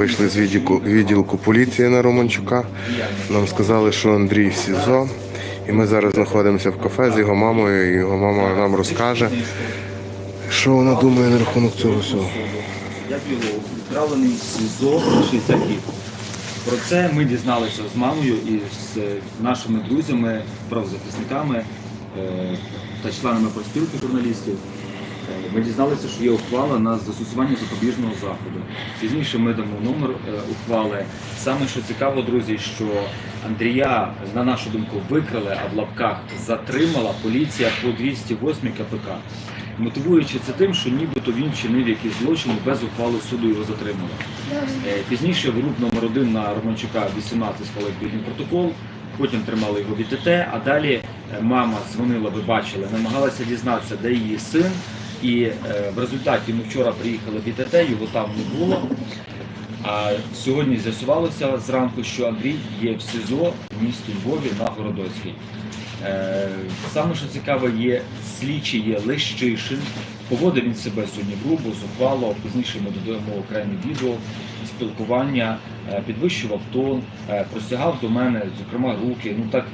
Вийшли з відділку, відділку поліції на Романчука. Нам сказали, що Андрій в СІЗО. І ми зараз знаходимося в кафе з його мамою, і його мама нам розкаже, що вона думає на рахунок цього всього. Як його відправлений в СІЗО 60 діб. Про це ми дізналися з мамою і з нашими друзями, правозахисниками е, та членами профспілки журналістів. Ми дізналися, що є ухвала на застосування запобіжного заходу. Пізніше ми дамо номер е, ухвали. Саме що цікаво, друзі, що Андрія, на нашу думку, викрали, а в лапках затримала поліція по 208 КПК. Мотивуючи це тим, що нібито він чинив якийсь злочин і без ухвали суду його затримали. Е, Пізніше в груп номер 1 на Романчука 18 склали відповідний протокол, потім тримали його в ІТТ, а далі е, мама дзвонила, ви бачили, намагалася дізнатися, де її син. І е, в результаті ми вчора приїхали в ІТТ, його там не було. А сьогодні з'ясувалося зранку, що Андрій є в СІЗО в місті Львові на Городоцькій. Е, Саме що цікаве, є слідчий є Лещишин. Поводив він себе сьогодні грубо, зухвало. Пізніше ми додаємо окреме відео спілкування, е, підвищував тон, простягав до мене, зокрема, руки. Ну так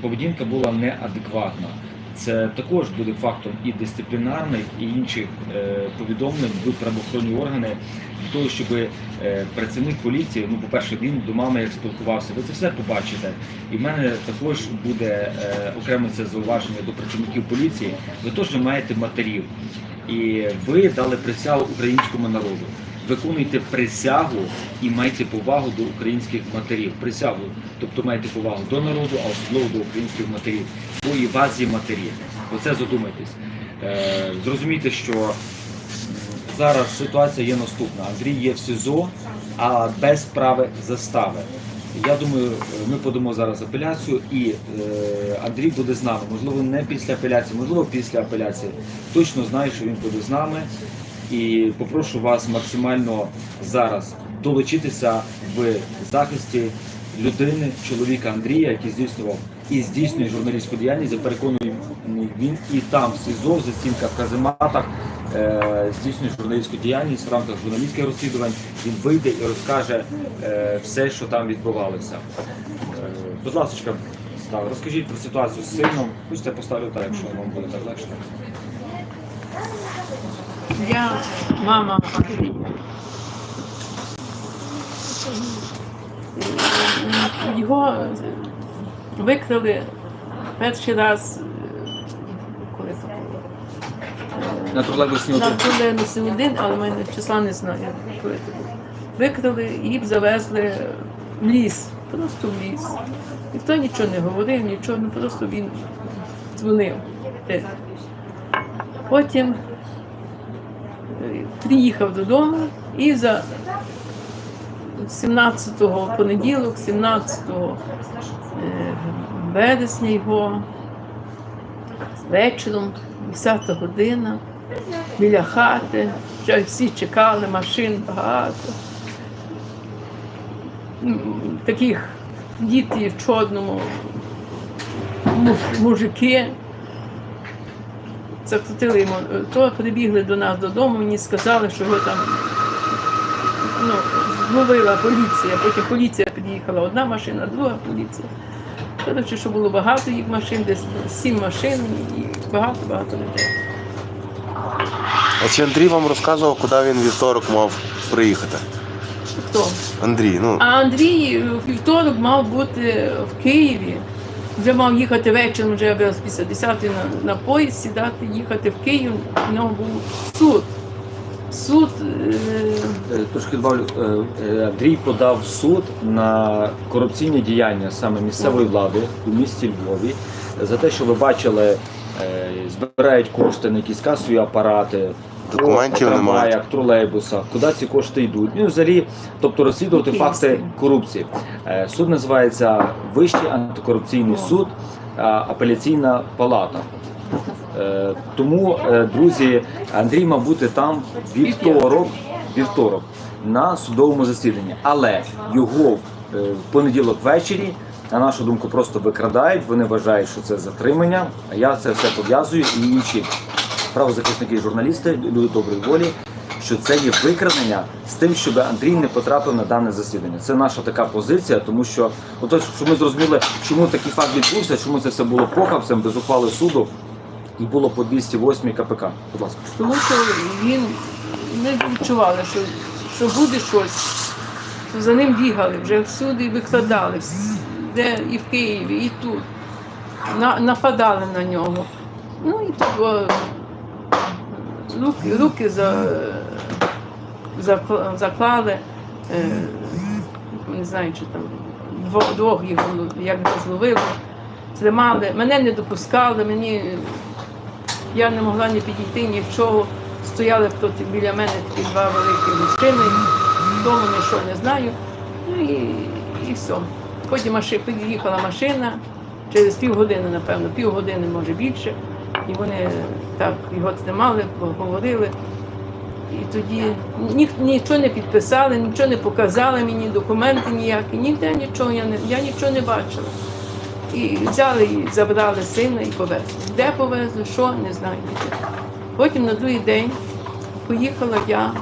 поведінка була неадекватна. Це також буде фактом і дисциплінарних, і інших е, повідомлень в правоохоронні органи для того, щоб е, працівник поліції, ну, по-перше, він до мами як спілкувався, ви це все побачите. І в мене також буде е, окреме це зауваження до працівників поліції. Ви теж маєте матерів, і ви дали присягу українському народу. Виконуйте присягу і майте повагу до українських матерів. Присягу, тобто маєте повагу до народу, а особливо до українських матерів. Бо і вас є матері. Оце задумайтесь. Е, зрозумійте, що зараз ситуація є наступна. Андрій є в СІЗО, а без справи застави. Я думаю, ми подамо зараз апеляцію, і е, Андрій буде з нами. Можливо, не після апеляції, можливо, після апеляції. Точно знаю, що він буде з нами. І попрошу вас максимально зараз долучитися в захисті людини, чоловіка Андрія, який здійснював і здійснює журналістську діяльність. Я переконаний, він і там в СІЗО, в застінках в казематах е, здійснює журналістську діяльність в рамках журналістських розслідувань. Він вийде і розкаже е, все, що там відбувалося. Е, будь ласка, так, розкажіть про ситуацію з сином. Хочете поставлю так, якщо вам буде так легше. Я мама Андрія. Його викрали перший раз, коли це було. На тролейбусній На тролейбусі один, але мене числа не знаю, коли це було. Викрали і завезли в ліс, просто в ліс. Ніхто нічого не говорив, нічого, ну просто він дзвонив. Потім е, приїхав додому і за 17-го понеділок, 17 е, вересня його вечором, 10 година, біля хати, вже всі чекали, машин багато. Таких діти в чорному, мужики. Закрутили йому, то прибігли до нас додому, мені сказали, що його там ну, зловила поліція, потім поліція під'їхала, одна машина, друга поліція. Коротше, що було багато їх машин, десь сім машин і багато-багато людей. А чи Андрій вам розказував, куди він вівторок мав приїхати? Хто? Андрій, ну А Андрій вівторок мав бути в Києві. Вже мав їхати вечором, вже якраз після 10 на, на поїзд сідати, їхати в Київ. У був суд. Суд е, Е, Трошки добавлю, е, е, Андрій подав суд на корупційні діяння саме місцевої влади у місті Львові за те, що ви бачили, збирають кошти на якісь касові апарати. Документів по немає. трамваях, тролейбусах, куди ці кошти йдуть. Ну, взагалі, тобто розслідувати Київський. факти корупції. Е, Суд називається Вищий антикорупційний суд, а, апеляційна палата. Е, Тому, е, друзі, Андрій мав бути там вівторок, вівторок на судовому засіданні. Але його е, в понеділок ввечері, на нашу думку, просто викрадають. Вони вважають, що це затримання. А я це все пов'язую і інші правозахисники і журналісти, люди доброї волі, що це є викрадення з тим, щоб Андрій не потрапив на дане засідання. Це наша така позиція, тому що ото, щоб ми зрозуміли, чому такий факт відбувся, чому це все було похабцем без ухвали суду і було по 208 КПК. Будь ласка. Тому що він не відчували, що, що буде щось. Що за ним бігали, вже всюди викладали, де і в Києві, і тут. На, нападали на нього. Ну і тут руки, руки за, закла- заклали, е, не знаю, чи там двох, їх як зловили, тримали. Мене не допускали, мені я не могла ні підійти нічого. Стояли проти біля мене такі два великі мужчини, дому нічого не знаю. Ну і, і все. Потім маши, під'їхала машина, через півгодини, напевно, півгодини, може більше. І вони так його тримали, поговорили. І тоді ні, нічого не підписали, нічого не показали мені, документи ніякі, ніде нічого, я, не, я нічого не бачила. І взяли і забрали сина і повезли. Де повезли, що, не знаю. Потім на другий день поїхала я,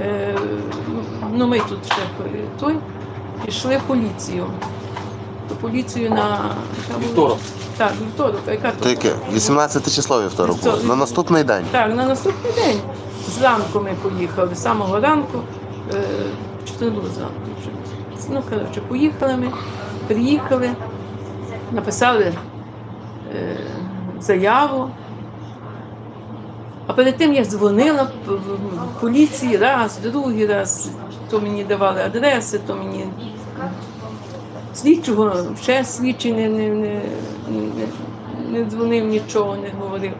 е, ну ми тут ще той, пішли в поліцію. То поліцію на яка була? Вівторок. Так, вівторок. А яка То яке? 18 число вівторок було. На наступний день. Так, на наступний день. Зранку ми поїхали, з самого ранку. Е, чи то не було зранку? Ну, коротше, поїхали ми, приїхали, написали е, заяву. А перед тим я дзвонила в- в в поліції раз, другий раз. То мені давали адреси, то мені слідчого, ще слідчий не, не, не, не, не дзвонив, нічого не говорив.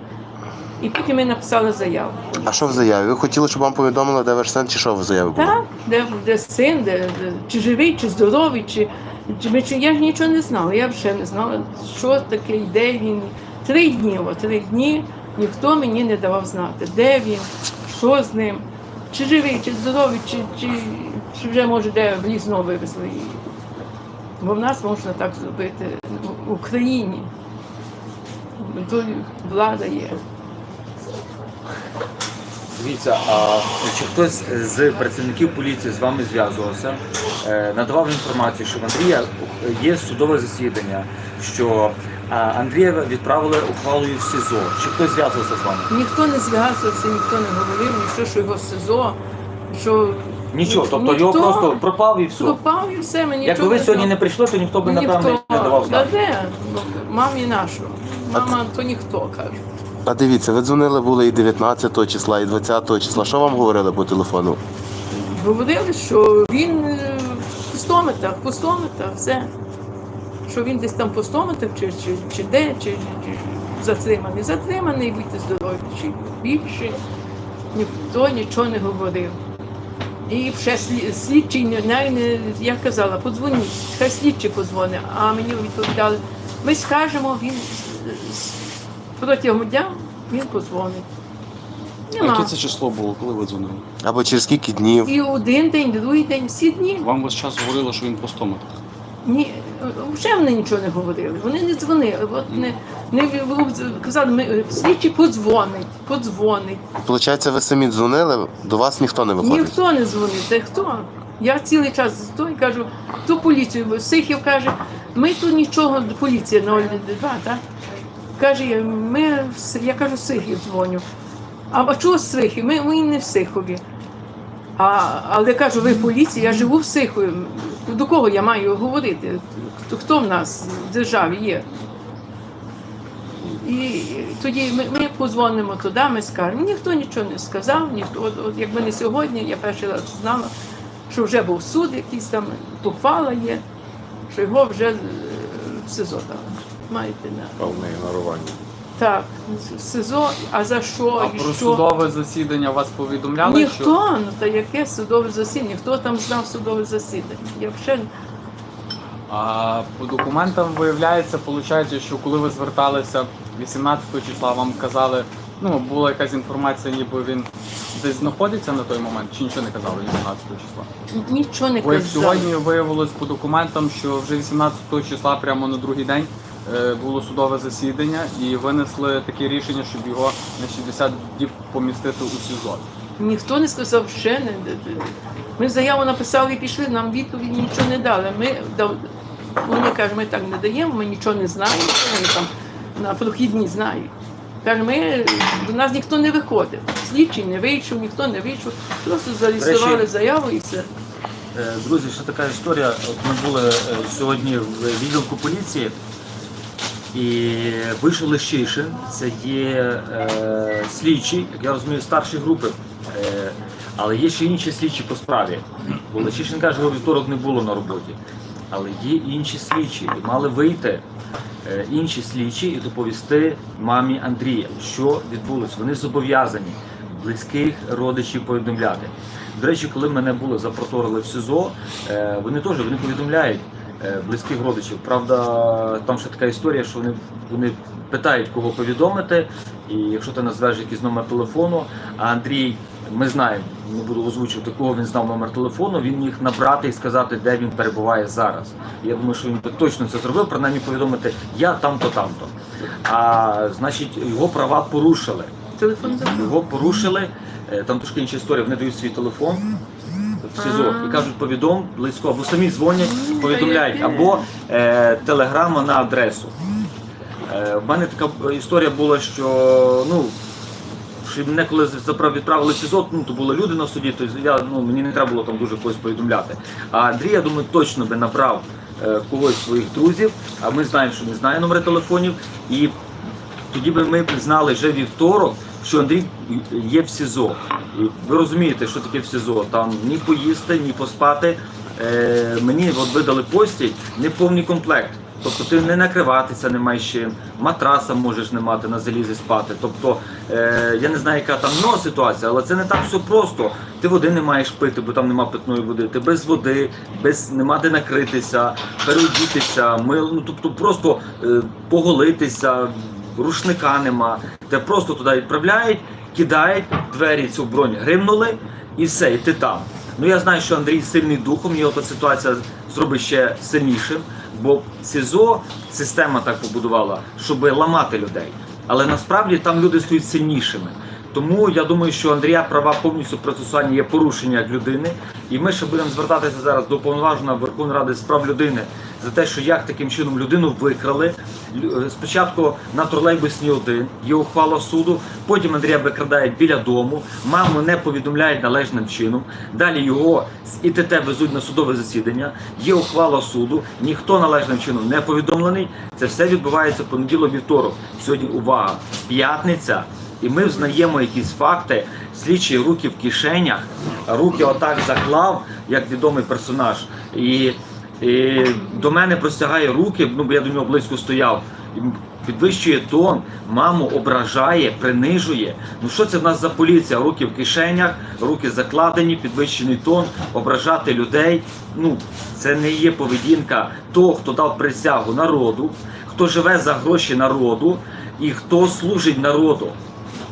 І потім ми написали заяву. А що в заяві? Ви хотіли, щоб вам повідомили, де ваш син, чи що в заяві було? Так, де, де син, де, де, чи живий, чи здоровий, чи, чи, ми- чи я ж нічого не знала. Я взагалі не знала, що таке, де він. Три дні, о, три дні ніхто мені не давав знати, де він, що з ним, чи живий, чи здоровий, чи, чи, чи вже може де в ліс вивезли. її. Бо в нас можна так зробити в Україні. Тут влада є. Дивіться, а чи хтось з працівників поліції з вами зв'язувався, е, надавав інформацію, що в Андрія є судове засідання, що а, Андрія відправили ухвалою в СІЗО. Чи хтось зв'язувався з вами? Ніхто не зв'язувався, ніхто не говорив, нічого, що його в СИЗО, що Нічого, тобто Ніхто. його просто пропав і все. пропав і все. Ми Якби ви сьогодні не прийшли, то ніхто би напевно Ніхто. не давав знати. де? Ну, Мамі нашого. Мама, то ніхто каже. А дивіться, ви дзвонили були і 19 числа, і 20 числа. Що вам говорили по телефону? Говорили, що він е, в пустометах, пустометах, все. Що він десь там в пустометах, чи, чи, чи де, чи, чи затриманий. Затриманий, будьте здорові, чи більше. Ніхто нічого не говорив. І ще слі- слідчий, не, я казала, подзвоніть, хай слідчий подзвонить, а мені відповідали, ми скажемо, він протягом дня він подзвонить. А Нема. яке це число було, коли ви дзвонили? Або через скільки днів? І один день, другий день, всі дні. Вам весь час говорили, що він по стоматах. Ні, вже вони нічого не говорили. Вони не дзвонили. От не, не казали, ми слідчий подзвонить, подзвонить. Получається, ви самі дзвонили, до вас ніхто не виходить. Ніхто не дзвонить. Це хто? Я цілий час стою і кажу, ту поліцію, бо Сихів каже, ми тут нічого, поліція на 02, так? Каже, ми, я кажу, Сихів дзвоню. А, а чого Сихів? Ми, ми не в Сихові. А, але кажу, ви поліція, я живу в Сихові. До кого я маю говорити? Хто, в нас в державі є? І тоді ми, ми позвонимо туди, ми скажемо. Ніхто нічого не сказав, ніхто, от, от якби не сьогодні, я перший раз знала, що вже був суд, якийсь там ухвала є, що його вже е, в СИЗО дали. Маєте на Повне ігнорування. Так, в СИЗО, а за що А і про що? судове засідання вас повідомляли? Ніхто, Що... ну та яке судове засідання? Хто там знав судове засідання? Я вже А по документам виявляється, виходить, що коли ви зверталися 18 числа, вам казали, ну була якась інформація, ніби він десь знаходиться на той момент, чи нічого не казали 18 числа? нічого не Бо як казав. сьогодні виявилось по документам, що вже 18 числа, прямо на другий день, було судове засідання і винесли таке рішення, щоб його на 60 діб помістити у СІЗО. Ніхто не сказав ще не. Ми заяву написали і пішли, нам відповіді нічого не дали. Ми вони кажуть, ми так не даємо, ми нічого не знаємо, вони там на прохідні знають. Каже, ми до нас ніхто не виходив. Слідчий не вийшов, ніхто не вийшов. Просто зареєстрували заяву і все. Е, Друзі, ще така історія. От ми були е, сьогодні в відділку поліції, і вийшов Лещишин, це є е, слідчий, як я розумію, старші групи. Е, але є ще інші слідчі по справі. Бо Лещишин каже, його вівторок не було на роботі. Але є інші слідчі, і мали вийти е, інші слідчі і доповісти мамі Андрія, що відбулося. Вони зобов'язані близьких родичів повідомляти. До речі, коли мене були запроторили в СІЗО, е, вони теж вони повідомляють близьких родичів. Правда, там ще така історія, що вони, вони питають, кого повідомити, і якщо ти назвеш якийсь номер телефону, а Андрій, ми знаємо, не буду озвучувати, кого він знав номер телефону, він міг набрати і сказати, де він перебуває зараз. Я думаю, що він би точно це зробив, принаймні повідомити я там-то, там-то. А значить, його права порушили. Телефон. Його порушили. Е, Там трошки інша історія. Вони дають свій телефон в СІЗО і кажуть, повідом близько, або самі дзвонять, повідомляють, або е, телеграма на адресу. Е, в мене така історія була, що ну. Що мене коли відправили в СІЗО, ну то були люди на суді, то я ну мені не треба було там дуже когось повідомляти. А Андрій, я думаю, точно би набрав е, когось з своїх друзів, а ми знаємо, що не знає номери телефонів, і тоді би ми знали вже вівторок, що Андрій є в СІЗО. Ви розумієте, що таке в СІЗО. Там ні поїсти, ні поспати. Е, мені от видали постіль, не повний комплект. Тобто ти не накриватися не маєш чим, матраса можеш не мати на залізі спати. Тобто е, я не знаю, яка там нова ситуація, але це не так все просто. Ти води не маєш пити, бо там нема питної води. Ти без води, без нема де накритися, переодітися, мил, ну тобто просто е, поголитися, рушника нема. Те просто туди відправляють, кидають, двері цю бронь гримнули і все, і ти там. Ну я знаю, що Андрій сильний духом, його та ситуація зробить ще сильнішим, бо СІЗО система так побудувала, щоб ламати людей. Але насправді там люди стають сильнішими. Тому я думаю, що Андрія права повністю процесуальні є порушення людини, і ми ще будемо звертатися зараз до повноваженого Верховної Ради з прав людини за те, що як таким чином людину викрали. Е, Спочатку на тролейбусній 1 є ухвала суду, потім Андрія викрадають біля дому, маму не повідомляють належним чином. Далі його з ІТТ везуть на судове засідання. Є ухвала суду, ніхто належним чином не повідомлений. Це все відбувається понеділок вівторок. Сьогодні увага, п'ятниця. І ми взнаємо якісь факти, слідчі руки в кишенях, руки отак заклав, як відомий персонаж. І, і до мене простягає руки, ну бо я до нього близько стояв. Підвищує тон, маму ображає, принижує. Ну що це в нас за поліція? Руки в кишенях, руки закладені, підвищений тон, ображати людей. Ну це не є поведінка того, хто дав присягу народу, хто живе за гроші народу і хто служить народу.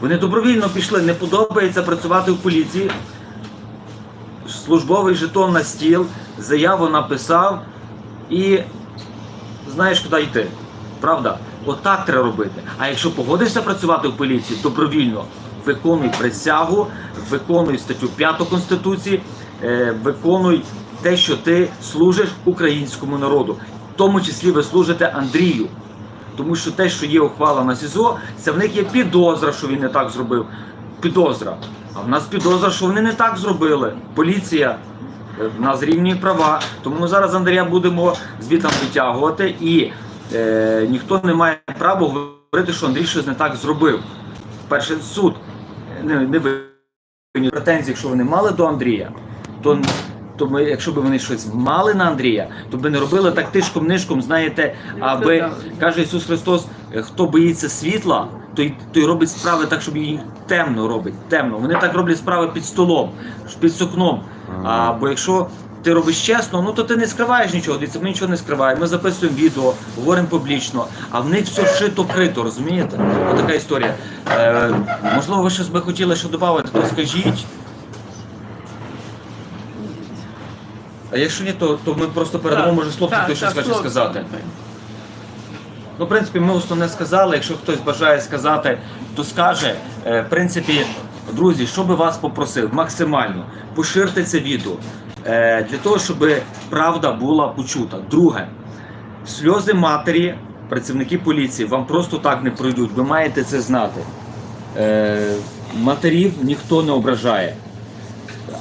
Вони добровільно пішли, не подобається працювати в поліції. Службовий жетон на стіл, заяву написав і знаєш, куди йти. Правда? Отак треба робити. А якщо погодишся працювати в поліції, добровільно виконуй присягу, виконуй статтю 5 Конституції, е, виконуй те, що ти служиш українському народу. В тому числі ви служите Андрію. Тому що те, що є ухвала на СІЗО, це в них є підозра, що він не так зробив. Підозра. А в нас підозра, що вони не так зробили. Поліція е, в нас рівні права. Тому ми зараз Андрія будемо звітом витягувати, і е, ніхто не має права говорити, що Андрій щось не так зробив. Перший суд е, не, не винні претензії, якщо вони мали до Андрія, то, то ми, якщо б вони щось мали на Андрія, то б не робили так тишком-нишком, знаєте, аби каже Ісус Христос, е, хто боїться світла, той, той робить справи так, щоб їй темно робить. Темно. Вони так роблять справи під столом, під сукном. А, бо якщо ти робиш чесно, ну то ти не скриваєш нічого. Дивіться, ми нічого не скриваємо. Ми записуємо відео, говоримо публічно, а в них все шито крито, розумієте? Отака історія. Е, можливо, ви щось би хотіли ще додати, то скажіть. А якщо ні, то, то ми просто передамо, може, хлопцю Так, хтось щось так, хоче хлопці. сказати. Ну, в принципі, ми основне сказали. Якщо хтось бажає сказати, то скаже. Е, В принципі, Друзі, що би вас попросив, максимально поширте це відео е, для того, щоб правда була почута. Друге, сльози матері, працівники поліції вам просто так не пройдуть. Ви маєте це знати. Е, матерів ніхто не ображає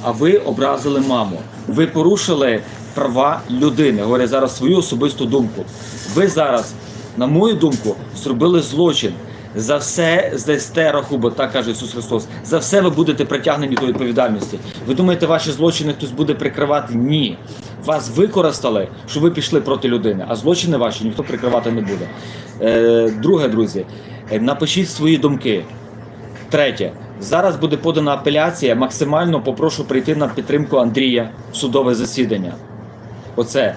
а ви образили маму. Ви порушили права людини. Говорю зараз свою особисту думку. Ви зараз, на мою думку, зробили злочин. За все здасте рахубо, так каже Ісус Христос. За все ви будете притягнені до відповідальності. Ви думаєте, ваші злочини хтось буде прикривати? Ні. Вас використали, що ви пішли проти людини, а злочини ваші ніхто прикривати не буде. Е, друге, друзі, е, напишіть свої думки. Третє. Зараз буде подана апеляція. Максимально попрошу прийти на підтримку Андрія в судове засідання. Оце.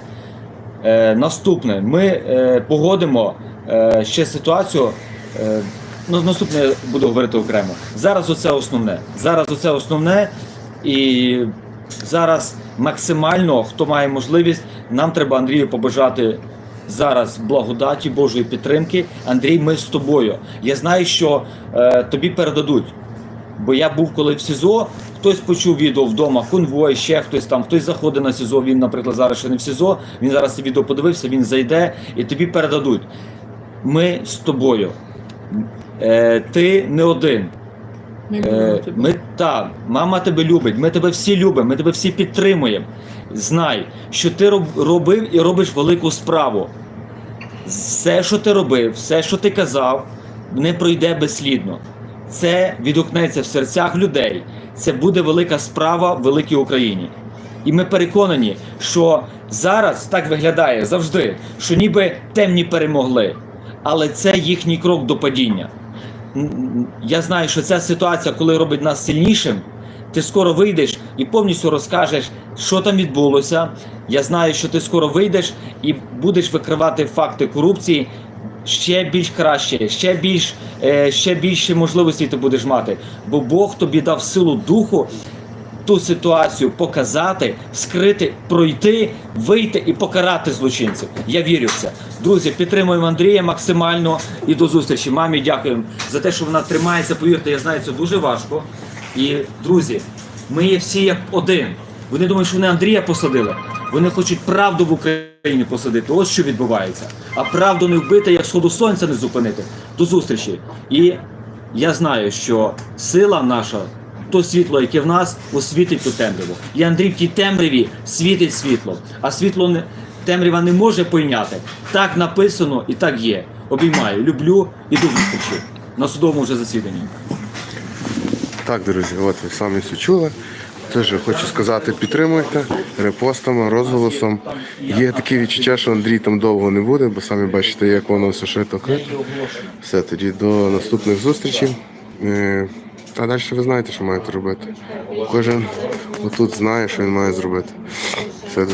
Е, наступне. Ми е, погодимо е, ще ситуацію. Е, ну, наступне буду говорити окремо. Зараз оце основне. Зараз оце основне. І зараз максимально, хто має можливість, нам треба Андрію побажати зараз благодаті Божої підтримки. Андрій, ми з тобою. Я знаю, що е, тобі передадуть. Бо я був коли в СІЗО, хтось почув відео вдома, конвой, ще хтось там, хтось заходить на СІЗО, він, наприклад, зараз ще не в СІЗО, він зараз це відео подивився, він зайде і тобі передадуть. Ми з тобою. Е, ти не один. Е, ми та мама тебе любить, ми тебе всі любимо, ми тебе всі підтримуємо. Знай, що ти роб- робив і робиш велику справу. Все, що ти робив, все, що ти казав, не пройде безслідно. Це відгукнеться в серцях людей. Це буде велика справа в великій Україні. І ми переконані, що зараз так виглядає завжди, що ніби темні перемогли, але це їхній крок до падіння. Я знаю, що ця ситуація, коли робить нас сильнішим, ти скоро вийдеш і повністю розкажеш, що там відбулося. Я знаю, що ти скоро вийдеш і будеш викривати факти корупції ще більш краще, ще більш е, ще більше можливостей ти будеш мати. Бо Бог тобі дав силу духу ту ситуацію показати, вскрити, пройти, вийти і покарати злочинців. Я вірю в це. Друзі, підтримуємо Андрія максимально і до зустрічі. Мамі дякуємо за те, що вона тримається. Повірте, я знаю, це дуже важко. І друзі, ми є всі як один. Вони думають, що вони Андрія посадили. Вони хочуть правду в Україні посадити. Ось що відбувається. А правду не вбити, як сходу сонця не зупинити. До зустрічі. І я знаю, що сила наша, то світло, яке в нас, освітить ту темряву. І Андрій в тій темряві світить світло, а світло не темрява не може пойняти. Так написано і так є. Обіймаю, люблю і до зустрічі на судовому вже засіданні. Так, друзі, от ви самі все чули. Теж хочу сказати, підтримуйте репостами, розголосом. Є таке відчуття, що Андрій там довго не буде, бо самі бачите, як воно все шито крито. Все, тоді до наступних зустрічей. Е, А далі ви знаєте, що маєте робити. Кожен отут знає, що він має зробити. Все.